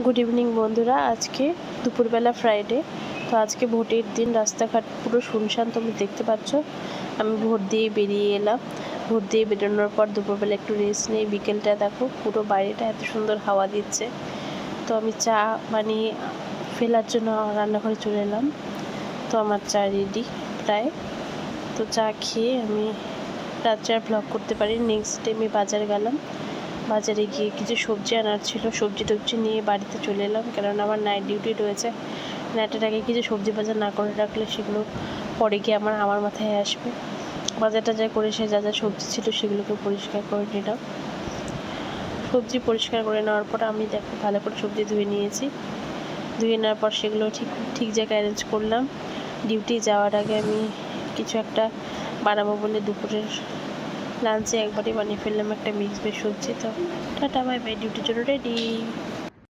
Good evening বন্ধুরা। আজকে দুপুরবেলা ফ্রাইডে তো আজকে ভোটের দিন, রাস্তাঘাট পুরো শুনশান তুমি দেখতে পাচ্ছ। আমি ভোট দিয়ে বেরিয়ে এলাম। ভোট দিয়ে বেরোনোর পর দুপুরবেলা একটু রেস্ট নিয়ে বিকেলটা দেখো, পুরো বাইরেটা এত সুন্দর হাওয়া দিচ্ছে। তো আমি চা বানিয়ে ফেলার জন্য রান্নাঘরে চলে এলাম। তো আমার চা রেডি প্রায়। তো চা খেয়ে আমি রাত্রে ব্লগ করতে পারি। নেক্সট ডে আমি বাজার গেলাম। বাজারে গিয়ে কিছু সবজি আনার ছিল, সবজি টবজি নিয়ে বাড়িতে চলে এলাম। কারণ আমার নাইট ডিউটি রয়েছে। নাইটের আগে কিছু সবজি বাজার না করে রাখলে সেগুলো পরে গিয়ে আমার আমার মাথায় আসবে। বাজার টাজার করে সে যা যা সবজি ছিল সেগুলোকে পরিষ্কার করে নিলাম। সবজি পরিষ্কার করে নেওয়ার পর আমি দেখো ভালো করে সবজি ধুয়ে নিয়েছি। ধুয়ে নেওয়ার পর সেগুলো ঠিক ঠিক জায়গায় অ্যারেঞ্জ করলাম। ডিউটি যাওয়ার আগে আমি কিছু একটা বানাবো বলে দুপুরের লাঞ্চে একবারই বানিয়ে ফেললাম একটা মিক্স বেশ সবজি তো টাটা বাই বাই ডিউটির জন্য রেডি